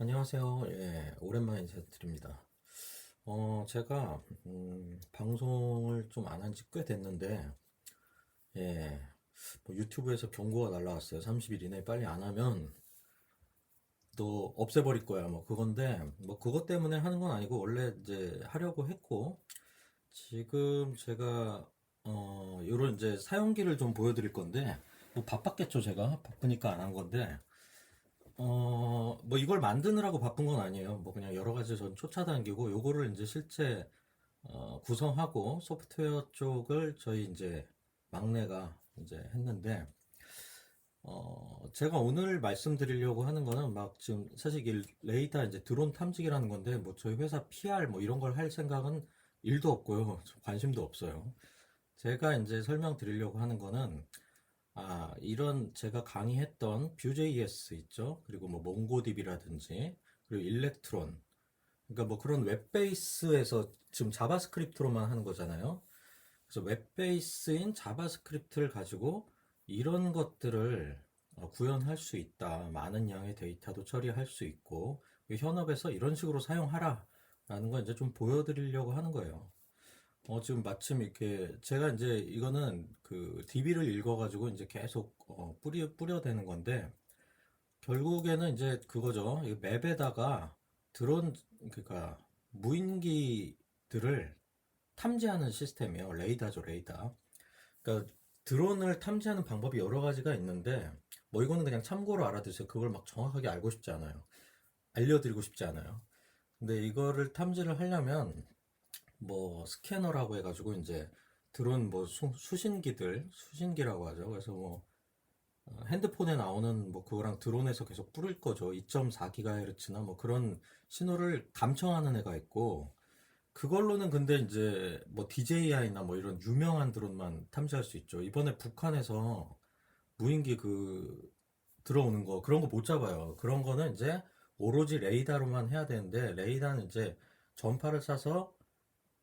안녕하세요. 예, 오랜만에 인사드립니다. 어, 제가, 음, 방송을 좀 안 한 지 꽤 됐는데, 예, 뭐 유튜브에서 경고가 날라왔어요. 30일 이내에 빨리 안 하면, 또 없애버릴 거야. 뭐 그건데, 뭐 그것 때문에 하는 건 아니고, 원래 이제 하려고 했고, 지금 제가, 어, 요런 이제 사용기를 좀 보여드릴 건데, 뭐 바빴겠죠, 제가? 바쁘니까 안 한 건데, 어, 뭐 이걸 만드느라고 바쁜 건 아니에요. 뭐 그냥 여러 가지 전 쫓아다니고 요거를 이제 실제 어, 구성하고 소프트웨어 쪽을 저희 이제 막내가 이제 했는데 어, 제가 오늘 말씀드리려고 하는 거는 막 지금 사실 이 레이더 이제 드론 탐지기라는 건데 뭐 저희 회사 PR 뭐 이런 걸 할 생각은 일도 없고요. 관심도 없어요. 제가 이제 설명드리려고 하는 거는 아, 이런 제가 강의했던 Vue.js 있죠? 그리고 뭐 몽고DB라든지 그리고 일렉트론 그러니까 뭐 그런 웹 베이스에서 지금 자바스크립트로만 하는 거잖아요. 그래서 웹 베이스인 자바스크립트를 가지고 이런 것들을 어, 구현할 수 있다. 많은 양의 데이터도 처리할 수 있고 현업에서 이런 식으로 사용하라 라는 걸 이제 좀 보여드리려고 하는 거예요. 어, 지금 마침 이렇게, 제가 이제 이거는 그 DB를 읽어가지고 이제 계속 어, 뿌려, 뿌려대는 건데, 결국에는 이제 그거죠. 이 맵에다가 드론, 그러니까 무인기들을 탐지하는 시스템이에요. 레이더죠, 레이더. 그러니까 드론을 탐지하는 방법이 여러 가지가 있는데, 뭐 이거는 그냥 참고로 알아두세요. 그걸 막 정확하게 알고 싶지 않아요. 알려드리고 싶지 않아요. 근데 이거를 탐지를 하려면 뭐 스캐너라고 해가지고 이제 드론 뭐 수, 수신기들 수신기라고 하죠. 그래서 뭐 어, 핸드폰에 나오는 뭐 그거랑 드론에서 계속 뿌릴 거죠. 2.4GHz나 뭐 그런 신호를 감청하는 애가 있고 그걸로는 근데 이제 뭐 DJI나 뭐 이런 유명한 드론만 탐지할 수 있죠. 이번에 북한에서 무인기 그 들어오는 거 그런 거 못 잡아요. 그런 거는 이제 오로지 레이더로만 해야 되는데 레이더는 이제 전파를 쏴서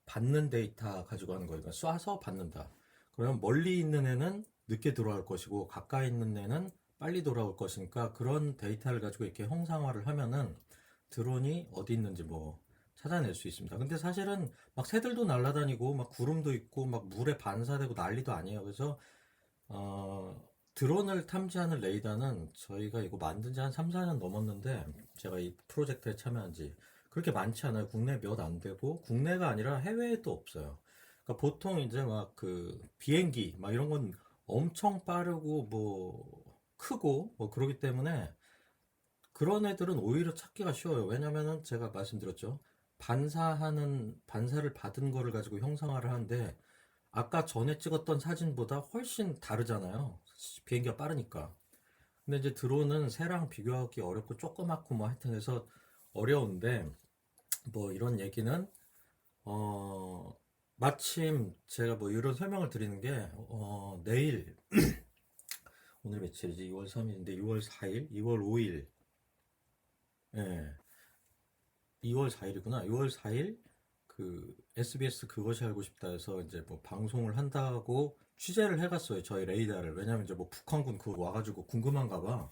받는 데이터 가지고 하는 거니까 쏴서 받는다. 그러면 멀리 있는 애는 늦게 돌아올 것이고 가까이 있는 애는 빨리 돌아올 것이니까 그런 데이터를 가지고 이렇게 형상화를 하면은 드론이 어디 있는지 뭐 찾아낼 수 있습니다. 근데 사실은 막 새들도 날아다니고 막 구름도 있고 막 물에 반사되고 난리도 아니에요. 그래서 어 드론을 탐지하는 레이더는 저희가 이거 만든 지 한 3, 4년 넘었는데 제가 이 프로젝트에 참여한 지 그렇게 많지 않아요. 국내 몇 안 되고 국내가 아니라 해외에도 없어요. 그러니까 보통 이제 막 그 비행기 막 이런 건 엄청 빠르고 뭐 크고 뭐 그러기 때문에 그런 애들은 오히려 찾기가 쉬워요. 왜냐면은 제가 말씀드렸죠. 반사하는 반사를 받은 거를 가지고 형상화를 하는데 아까 전에 찍었던 사진보다 훨씬 다르잖아요. 비행기가 빠르니까. 근데 이제 드론은 새랑 비교하기 어렵고 조그맣고 뭐 하여튼 해서 어려운데 뭐 이런 얘기는 어 마침 제가 뭐 이런 설명을 드리는 게 어, 내일 오늘 며칠이지? 2월 3일인데 6월 4일, 2월 5일 예. 2월 4일이구나. 6월 4일 그 SBS 그것이 알고 싶다 해서 이제 뭐 방송을 한다고 취재를 해갔어요. 저희 레이더를. 왜냐면 이제 뭐 북한군 그거 와가지고 궁금한가 봐.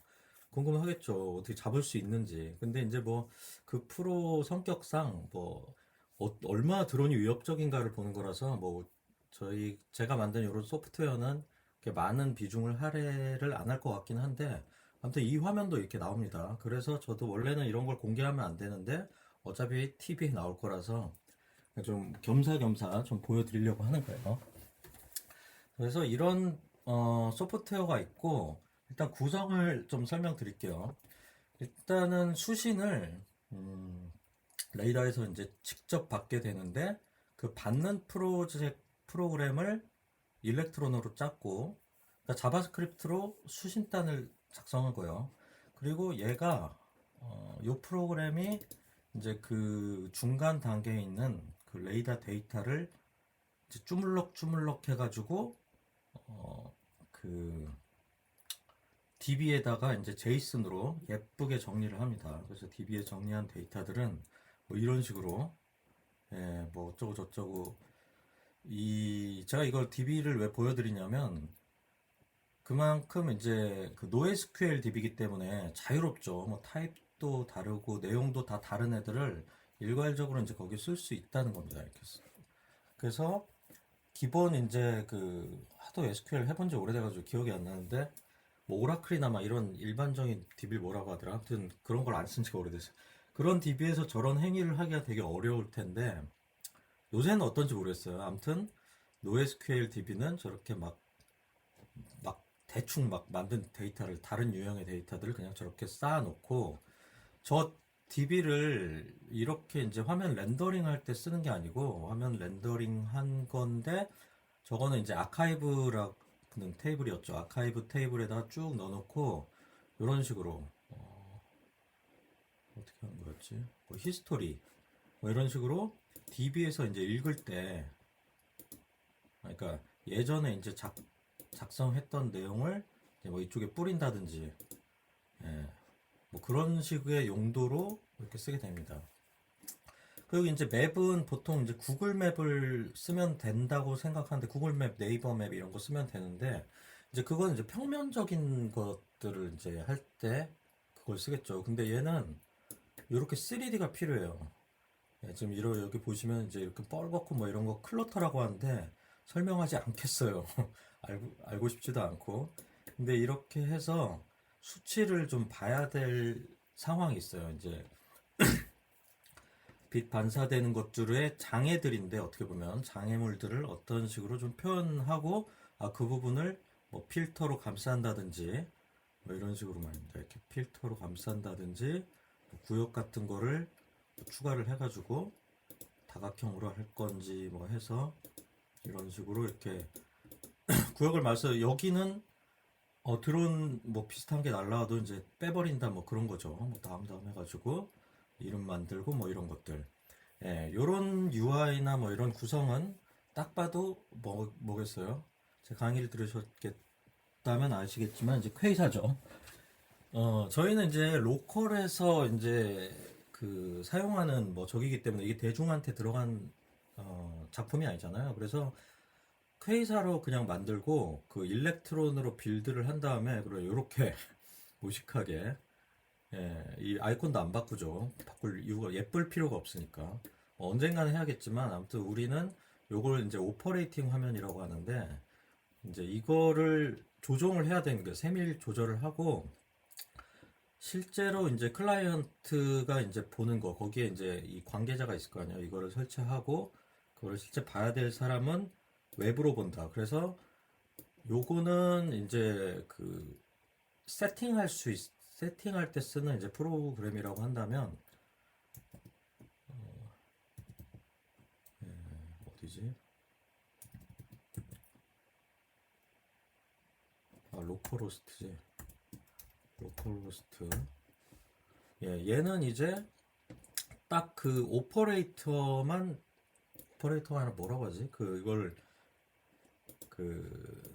궁금하겠죠. 어떻게 잡을 수 있는지. 근데 이제 뭐 그 프로 성격상 뭐 어, 얼마나 드론이 위협적인가를 보는 거라서 뭐 저희 제가 만든 이런 소프트웨어는 이렇게 많은 비중을 할애를 안 할 것 같긴 한데 아무튼 이 화면도 이렇게 나옵니다. 그래서 저도 원래는 이런 걸 공개하면 안 되는데 어차피 TV에 나올 거라서 좀 겸사겸사 좀 보여드리려고 하는 거예요. 그래서 이런 어, 소프트웨어가 있고 일단 구성을 좀 설명드릴게요. 일단은 수신을 음, 레이더에서 이제 직접 받게 되는데 그 받는 프로젝트 프로그램을 일렉트론으로 짰고 그러니까 자바스크립트로 수신단을 작성하고요. 그리고 얘가 어, 이 프로그램이 이제 그 중간 단계에 있는 그 레이더 데이터를 이제 주물럭 주물럭 해가지고 어, 그 DB에다가 이제 제이슨으로 예쁘게 정리를 합니다. 그래서 DB에 정리한 데이터들은 뭐 이런 식으로 예, 뭐 어쩌고 저쩌고 이 제가 이걸 DB를 왜 보여드리냐면 그만큼 이제 그 NoSQL DB이기 때문에 자유롭죠. 뭐 타입도 다르고 내용도 다 다른 애들을 일괄적으로 이제 거기 쓸 수 있다는 겁니다. 이렇게. 써. 그래서 기본 이제 그 하도 SQL 해본 지 오래돼가지고 기억이 안 나는데 뭐 오라클이나 막 이런 일반적인 DB를 뭐라고 하더라. 아무튼 그런 걸 안 쓴 지가 오래됐어요. 그런 DB에서 저런 행위를 하기가 되게 어려울 텐데 요새는 어떤지 모르겠어요. 아무튼 NoSQL DB는 저렇게 막 막 대충 막 만든 데이터를 다른 유형의 데이터들을 그냥 저렇게 쌓아놓고 저 DB를 이렇게 이제 화면 렌더링 할 때 쓰는 게 아니고 화면 렌더링 한 건데 저거는 이제 아카이브라 는 테이블이었죠. 아카이브 테이블에다가 쭉 넣어놓고 이런 식으로 어, 어떻게 하는 거였지? 뭐 히스토리 뭐 이런 식으로 DB에서 이제 읽을 때 그러니까 예전에 이제 작, 작성했던 내용을 뭐 이쪽에 뿌린다든지 예, 뭐 그런 식의 용도로 이렇게 쓰게 됩니다. 그리고 이제 맵은 보통 이제 구글 맵을 쓰면 된다고 생각하는데 구글 맵, 네이버 맵 이런 거 쓰면 되는데 이제 그건 이제 평면적인 것들을 이제 할 때 그걸 쓰겠죠. 근데 얘는 이렇게 3D가 필요해요. 예, 지금 이러 여기 보시면 이제 이렇게 뻘겋고 뭐 이런 거 클러터라고 하는데 설명하지 않겠어요. 알고 알고 싶지도 않고. 근데 이렇게 해서 수치를 좀 봐야 될 상황이 있어요. 이제 빛 반사되는 것들의 장애들인데 어떻게 보면 장애물들을 어떤 식으로 좀 표현하고 아 그 부분을 뭐 필터로 감싼다든지 뭐 이런 식으로 말입니다. 이렇게 필터로 감싼다든지 뭐 구역 같은 거를 뭐 추가를 해가지고 다각형으로 할 건지 뭐 해서 이런 식으로 이렇게 구역을 말해서 여기는 어 드론 뭐 비슷한 게 날라와도 이제 빼버린다 뭐 그런 거죠. 뭐 다음 다음 해가지고 이름 만들고 뭐 이런 것들. 예, 요런 UI나 뭐 이런 구성은 딱 봐도 뭐 뭐겠어요. 제 강의를 들으셨겠다면 아시겠지만 이제 퀘이사죠. 어 저희는 이제 로컬에서 이제 그 사용하는 뭐 저기기 때문에 이게 대중한테 들어간 어, 작품이 아니잖아요. 그래서 퀘이사로 그냥 만들고 그 일렉트론으로 빌드를 한 다음에 그리고 이렇게 무식하게 예, 이 아이콘도 안 바꾸죠. 바꿀 이유가 예쁠 필요가 없으니까 어, 언젠가는 해야겠지만 아무튼 우리는 요걸 이제 오퍼레이팅 화면이라고 하는데 이제 이거를 조정을 해야 되는 거예요. 세밀 조절을 하고 실제로 이제 클라이언트가 이제 보는 거 거기에 이제 이 관계자가 있을 거 아니에요. 이거를 설치하고 그거를 실제 봐야 될 사람은 웹으로 본다. 그래서 요거는 이제 그 세팅할 수 있, 세팅할 때 쓰는 이제 프로그램이라고 한다면 어, 예, 어디지? 아 로컬호스트지. 로컬호스트. 예, 얘는 이제 딱 그 오퍼레이터만 오퍼레이터가 뭐라고 하지? 그 이걸 그 예,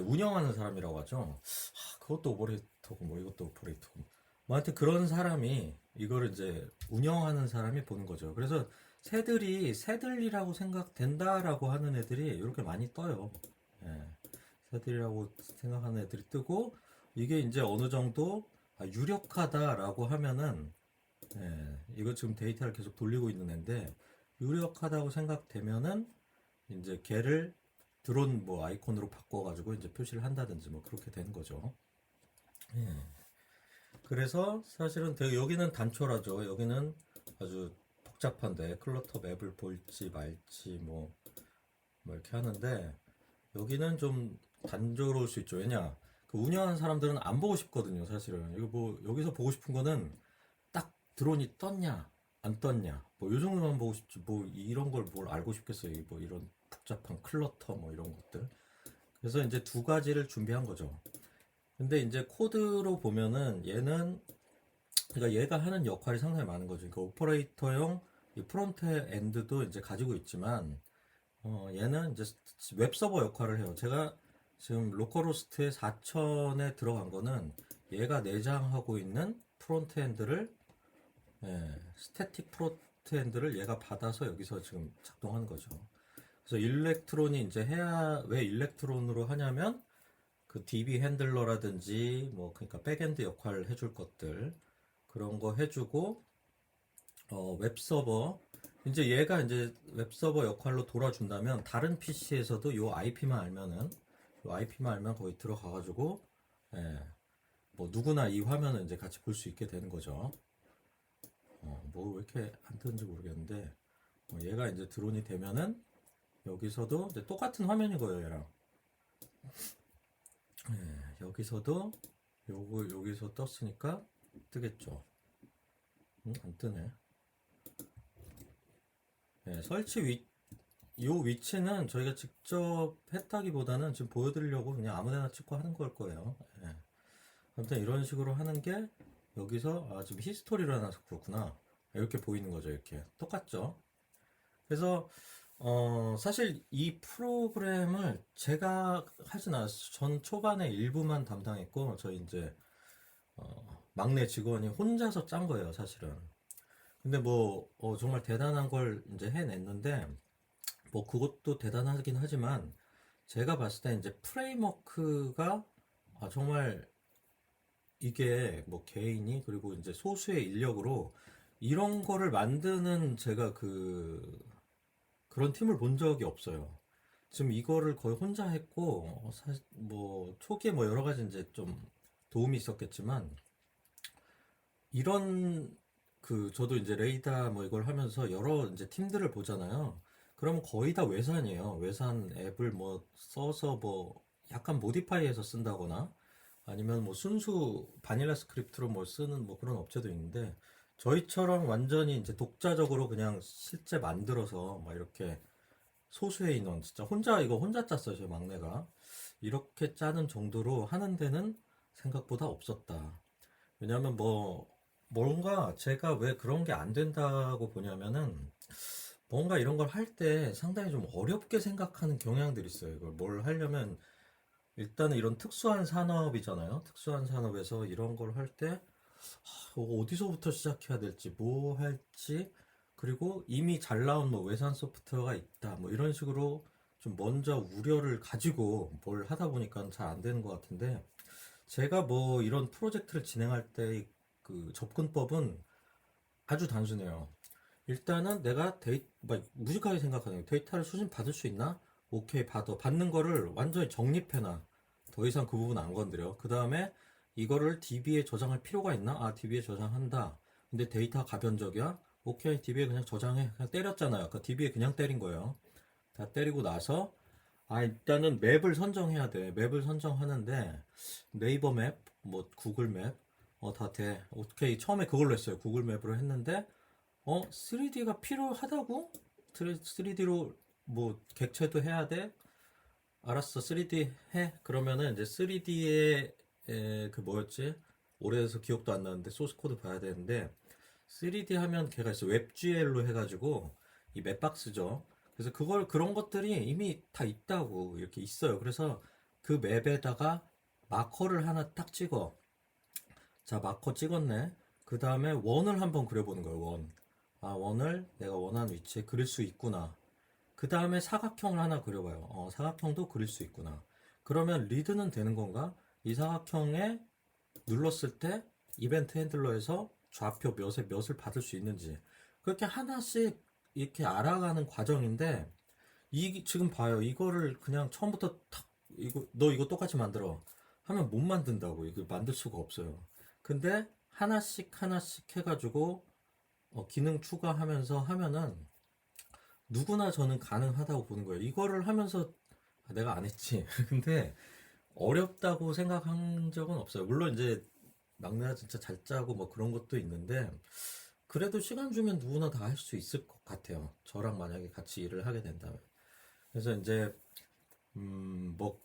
운영하는 사람이라고 하죠. 하, 그것도 오퍼레이터고 뭐 이것도 오퍼레이터고. 뭐 하여튼 그런 사람이 이거를 이제 운영하는 사람이 보는 거죠. 그래서 새들이 새들이라고 생각된다라고 하는 애들이 이렇게 많이 떠요. 예. 새들이라고 생각하는 애들이 뜨고 이게 이제 어느 정도 아, 유력하다라고 하면은 예, 이거 지금 데이터를 계속 돌리고 있는 애인데 유력하다고 생각되면은 이제 걔를 드론 뭐 아이콘으로 바꿔가지고 이제 표시를 한다든지 뭐 그렇게 되는 거죠. 예. 그래서 사실은 되게 여기는 단초라죠. 여기는 아주 복잡한데 클러터 맵을 볼지 말지 뭐, 뭐 이렇게 하는데 여기는 좀 단조로울 수 있죠. 왜냐 그 운영하는 사람들은 안 보고 싶거든요. 사실은 이거 뭐 여기서 보고 싶은 거는 딱 드론이 떴냐 안 떴냐 뭐 요 정도만 보고 싶지 뭐 이런 걸 뭘 알고 싶겠어요. 뭐 이런 복잡한 클러터 뭐 이런 것들. 그래서 이제 두 가지를 준비한 거죠. 근데 이제 코드로 보면은 얘는 그러니까 얘가 하는 역할이 상당히 많은 거죠. 그러니까 오퍼레이터용 이 프론트 엔드도 이제 가지고 있지만 어, 얘는 이제 웹 서버 역할을 해요. 제가 지금 로컬호스트의 4000에 들어간 거는 얘가 내장하고 있는 프론트 엔드를 예, 스태틱 프론트 엔드를 얘가 받아서 여기서 지금 작동하는 거죠. 그래서 일렉트론이 이제 해야 왜 일렉트론으로 하냐면 그 DB 핸들러라든지 뭐 그러니까 백엔드 역할을 해줄 것들 그런 거 해주고 어, 웹서버 이제 얘가 이제 웹서버 역할로 돌아준다면 다른 PC에서도 요 IP만 알면은 요 IP만 알면 거기 들어가가지고 예, 뭐 누구나 이 화면을 이제 같이 볼 수 있게 되는 거죠. 어, 뭐 왜 이렇게 안 뜨는지 모르겠는데 어, 얘가 이제 드론이 되면은 여기서도 이제 똑같은 화면인 거예요, 얘랑. 예, 여기서도 요거 여기서 떴으니까 뜨겠죠. 응, 안 뜨네. 예, 설치 위, 요 위치는 저희가 직접 했다기보다는 지금 보여드리려고 그냥 아무데나 찍고 하는 걸 거예요. 예. 아무튼 이런 식으로 하는 게 여기서 아 지금 히스토리로 해놔서 그렇구나. 이렇게 보이는 거죠, 이렇게. 똑같죠? 그래서 어, 사실 이 프로그램을 제가 하진 않았어요. 전 초반에 일부만 담당했고, 저 이제, 어, 막내 직원이 혼자서 짠 거예요, 사실은. 근데 뭐, 어, 정말 대단한 걸 이제 해냈는데, 뭐, 그것도 대단하긴 하지만, 제가 봤을 때 이제 프레임워크가, 아, 정말 이게 뭐 개인이, 그리고 이제 소수의 인력으로 이런 거를 만드는 제가 그, 그런 팀을 본 적이 없어요. 지금 이거를 거의 혼자 했고, 어, 사실 뭐 초기에 뭐 여러 가지 이제 좀 도움이 있었겠지만, 이런 그 저도 이제 레이더 뭐 이걸 하면서 여러 이제 팀들을 보잖아요. 그러면 거의 다 외산이에요. 외산 앱을 뭐 써서 뭐 약간 모디파이해서 쓴다거나 아니면 뭐 순수 바닐라 스크립트로 뭘 쓰는 뭐 그런 업체도 있는데 저희처럼 완전히 이제 독자적으로 그냥 실제 만들어서 막 이렇게 소수의 인원 진짜 혼자 이거 혼자 짰어요 제 막내가. 이렇게 짜는 정도로 하는 데는 생각보다 없었다. 왜냐하면 뭐 뭔가 제가 왜 그런 게 안 된다고 보냐면은 뭔가 이런 걸 할 때 상당히 좀 어렵게 생각하는 경향들이 있어요. 이걸 뭘 하려면 일단은 이런 특수한 산업이잖아요. 특수한 산업에서 이런 걸 할때 어디서부터 시작해야 될지 뭐 할지 그리고 이미 잘 나온 뭐 외산 소프트웨어가 있다 뭐 이런 식으로 좀 먼저 우려를 가지고 뭘 하다 보니까 잘 안 되는 것 같은데 제가 뭐 이런 프로젝트를 진행할 때 그 접근법은 아주 단순해요. 일단은 내가 데이 막 무식하게 생각하는. 데이터를 수신 받을 수 있나? 오케이 받아 받는 거를 완전히 정립해놔. 더 이상 그 부분 안 건드려. 그 다음에 이거를 DB에 저장할 필요가 있나? 아 DB에 저장한다. 근데 데이터 가변적이야? 오케이 DB에 그냥 저장해. 그냥 때렸잖아요. 아까 DB에 그냥 때린 거예요. 다 때리고 나서 아 일단은 맵을 선정해야 돼. 맵을 선정하는데 네이버 맵, 뭐 구글 맵, 어 다 돼. 오케이 처음에 그걸로 했어요. 구글 맵으로 했는데 어 3D가 필요하다고? 3D로 뭐 객체도 해야 돼? 알았어 3D 해. 그러면은 이제 3D에 그 뭐였지? 오래돼서 기억도 안 나는데 소스 코드 봐야 되는데 3D 하면 걔가 있어 웹GL로 해가지고 이 맵박스죠. 그래서 그걸 그런 것들이 이미 다 있다고 이렇게 있어요. 그래서 그 맵에다가 마커를 하나 딱 찍어. 자 마커 찍었네. 그 다음에 원을 한번 그려보는 거예요. 원. 아 원을 내가 원하는 위치에 그릴 수 있구나. 그 다음에 사각형을 하나 그려봐요. 어, 사각형도 그릴 수 있구나. 그러면 리드는 되는 건가? 이 사각형에 눌렀을 때 이벤트 핸들러에서 좌표 몇에 몇을 받을 수 있는지 그렇게 하나씩 이렇게 알아가는 과정인데 이 지금 봐요. 이거를 그냥 처음부터 탁 이거 너 이거 똑같이 만들어 하면 못 만든다고. 이거 만들 수가 없어요. 근데 하나씩 하나씩 해가지고 어, 기능 추가하면서 하면은 누구나 저는 가능하다고 보는 거예요. 이거를 하면서 아, 내가 안 했지. 근데 어렵다고 생각한 적은 없어요 물론 이제 막내가 진짜 잘 짜고 뭐 그런 것도 있는데 그래도 시간 주면 누구나 다 할 수 있을 것 같아요. 저랑 만약에 같이 일을 하게 된다면. 그래서 이제 음, 뭐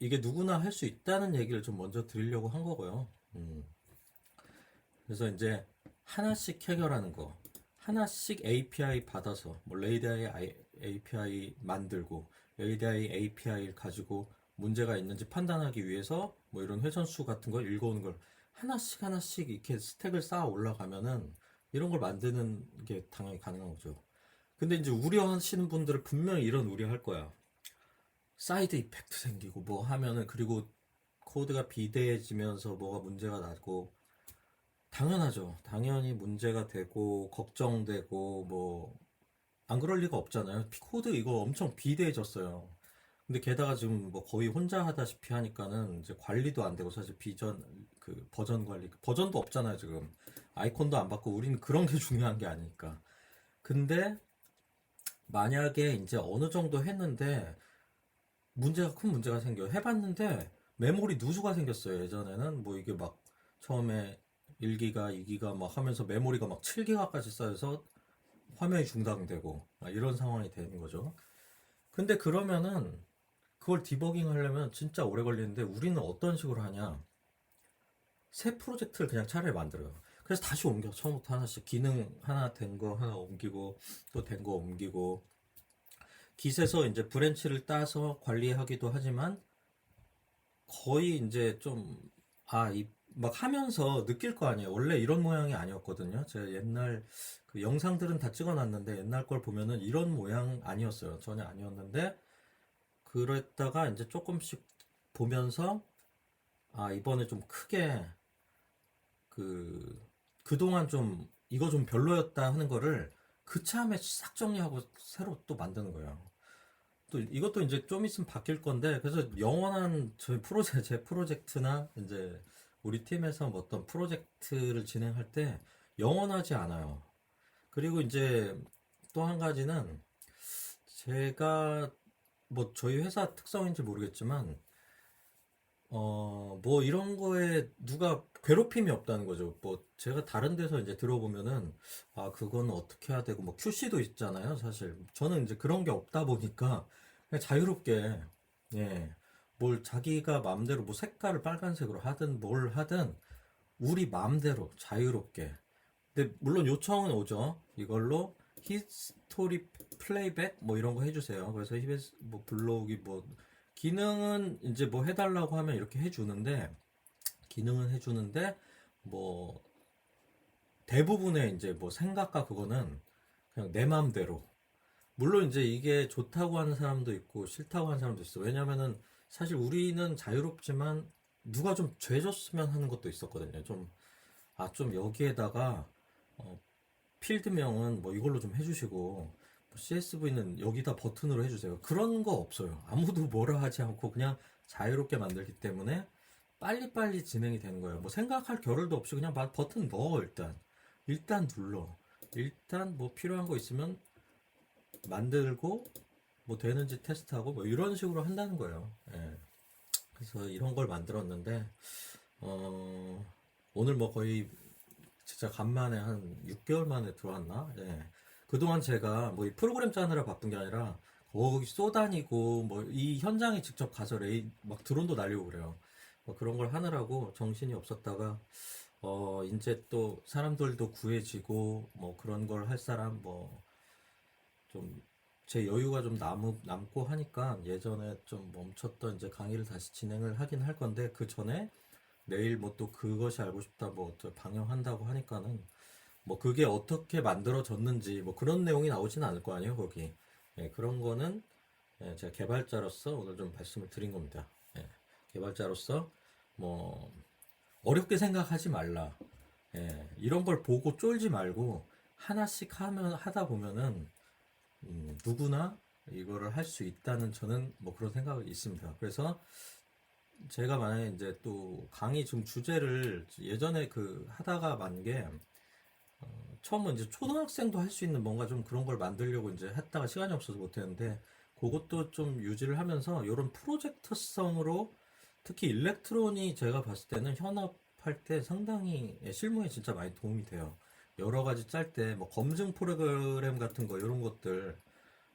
이게 누구나 할 수 있다는 얘기를 좀 먼저 드리려고 한 거고요. 음. 그래서 이제 하나씩 해결하는 거. 하나씩 API 받아서 뭐 레이다이 API 만들고 레이다이 API를 가지고 문제가 있는지 판단하기 위해서 뭐 이런 회전수 같은 걸 읽어오는 걸 하나씩 하나씩 이렇게 스택을 쌓아 올라가면은 이런 걸 만드는 게 당연히 가능한 거죠. 근데 이제 우려하시는 분들은 분명히 이런 우려할 거야. 사이드 이펙트 생기고 뭐 하면은 그리고 코드가 비대해지면서 뭐가 문제가 나고 당연하죠. 당연히 문제가 되고 걱정되고 뭐 안 그럴 리가 없잖아요. 피- 코드 이거 엄청 비대해졌어요. 근데 게다가 지금 뭐 거의 혼자 하다시피 하니까는 이제 관리도 안 되고 사실 비전 그 버전 관리 버전도 없잖아요 지금. 아이콘도 안 바꾸고 우리는 그런 게 중요한 게 아니니까. 근데 만약에 이제 어느 정도 했는데 문제가 큰 문제가 생겨 해봤는데 메모리 누수가 생겼어요 예전에는. 뭐 이게 막 처음에 1기가 2기가 막 하면서 메모리가 막 7기가까지 쌓여서 화면이 중단되고 막 이런 상황이 되는 거죠. 근데 그러면은 그걸 디버깅 하려면 진짜 오래 걸리는데 우리는 어떤 식으로 하냐 새 프로젝트를 그냥 차라리 만들어요 그래서 다시 옮겨 처음부터 하나씩 기능 하나 된 거 하나 옮기고 또 된 거 옮기고 깃에서 이제 브랜치를 따서 관리하기도 하지만 거의 이제 좀, 아, 이, 막 하면서 느낄 거 아니에요. 원래 이런 모양이 아니었거든요. 제가 옛날 그 영상들은 다 찍어놨는데 옛날 걸 보면은 이런 모양 아니었어요. 전혀 아니었는데 그랬다가 이제 조금씩 보면서 아, 이번에 좀 크게 그, 그동안 좀 이거 좀 별로였다 하는 거를 그 참에 싹 정리하고 새로 또 만드는 거예요. 또 이것도 이제 좀 있으면 바뀔 건데 그래서 영원한 저희 프로젝트 제 프로젝트나 이제 우리 팀에서 뭐 어떤 프로젝트를 진행할 때 영원하지 않아요. 그리고 이제 또 한 가지는 제가 뭐 저희 회사 특성인지 모르겠지만 어 뭐 이런 거에 누가 괴롭힘이 없다는 거죠. 뭐 제가 다른 데서 이제 들어보면은 아 그거는 어떻게 해야 되고 뭐 QC도 있잖아요. 사실 저는 이제 그런 게 없다 보니까 그냥 자유롭게 예. 뭘 자기가 마음대로 뭐 색깔을 빨간색으로 하든 뭘 하든 우리 마음대로 자유롭게. 근데 물론 요청은 오죠. 이걸로 히스토리 플레이백 뭐 이런 거 해주세요. 그래서 히베스 뭐 블로기 뭐 기능은 이제 뭐 해달라고 하면 이렇게 해주는데 기능은 해주는데 뭐 대부분의 이제 뭐 생각과 그거는 그냥 내 마음대로 물론 이제 이게 좋다고 하는 사람도 있고 싫다고 하는 사람도 있어. 왜냐면은 사실 우리는 자유롭지만 누가 좀 죄졌으면 하는 것도 있었거든요. 좀, 아, 좀 여기에다가, 어, 필드명은 뭐 이걸로 좀 해주시고, CSV는 여기다 버튼으로 해주세요. 그런 거 없어요. 아무도 뭐라 하지 않고 그냥 자유롭게 만들기 때문에 빨리빨리 진행이 되는 거예요. 뭐 생각할 겨를도 없이 그냥 막 버튼 넣어, 일단. 일단 눌러. 일단 뭐 필요한 거 있으면 만들고 뭐 되는지 테스트하고 뭐 이런 식으로 한다는 거예요. 예. 그래서 이런 걸 만들었는데 어, 오늘 뭐 거의 진짜 간만에 한 6개월 만에 들어왔나? 예. 그동안 제가 뭐 이 프로그램 짜느라 바쁜 게 아니라 거기 쏘다니고 뭐 이 현장에 직접 가서 레이 막 드론도 날리고 그래요. 뭐 그런 걸 하느라고 정신이 없었다가 어 이제 또 사람들도 구해지고 뭐 그런 걸 할 사람 뭐 좀 제 여유가 좀 남, 남고 하니까 예전에 좀 멈췄던 이제 강의를 다시 진행을 하긴 할 건데 그 전에 내일 뭐 또 그것이 알고 싶다 뭐또 방영한다고 하니까는 뭐 그게 어떻게 만들어졌는지 뭐 그런 내용이 나오지는 않을 거 아니에요 거기. 예, 그런 거는 예, 제가 개발자로서 오늘 좀 말씀을 드린 겁니다. 예, 개발자로서 뭐 어렵게 생각하지 말라. 예, 이런 걸 보고 쫄지 말고 하나씩 하면 하다 보면은 음, 누구나 이거를 할 수 있다는 저는 뭐 그런 생각이 있습니다. 그래서 제가 만약에 이제 또 강의 좀 주제를 예전에 그 하다가 만게 어, 처음은 이제 초등학생도 할 수 있는 뭔가 좀 그런 걸 만들려고 이제 했다가 시간이 없어서 못했는데 그것도 좀 유지를 하면서 이런 프로젝트성으로 특히 일렉트론이 제가 봤을 때는 현업할 때 상당히 예, 실무에 진짜 많이 도움이 돼요. 여러 가지 짤 때 뭐 검증 프로그램 같은 거 이런 것들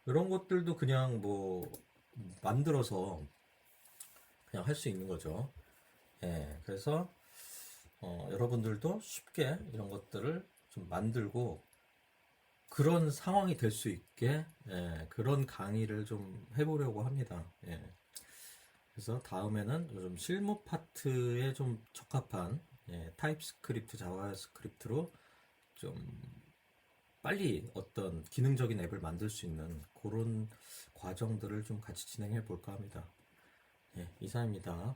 이런 것들도 그냥 뭐 만들어서 그냥 할 수 있는 거죠. 예, 그래서 어, 여러분들도 쉽게 이런 것들을 좀 만들고 그런 상황이 될 수 있게 예, 그런 강의를 좀 해보려고 합니다. 예. 그래서 다음에는 좀 실무 파트에 좀 적합한 예, 타입스크립트, 자바스크립트로 좀 빨리 어떤 기능적인 앱을 만들 수 있는 그런 과정들을 좀 같이 진행해 볼까 합니다. 예, 이상입니다.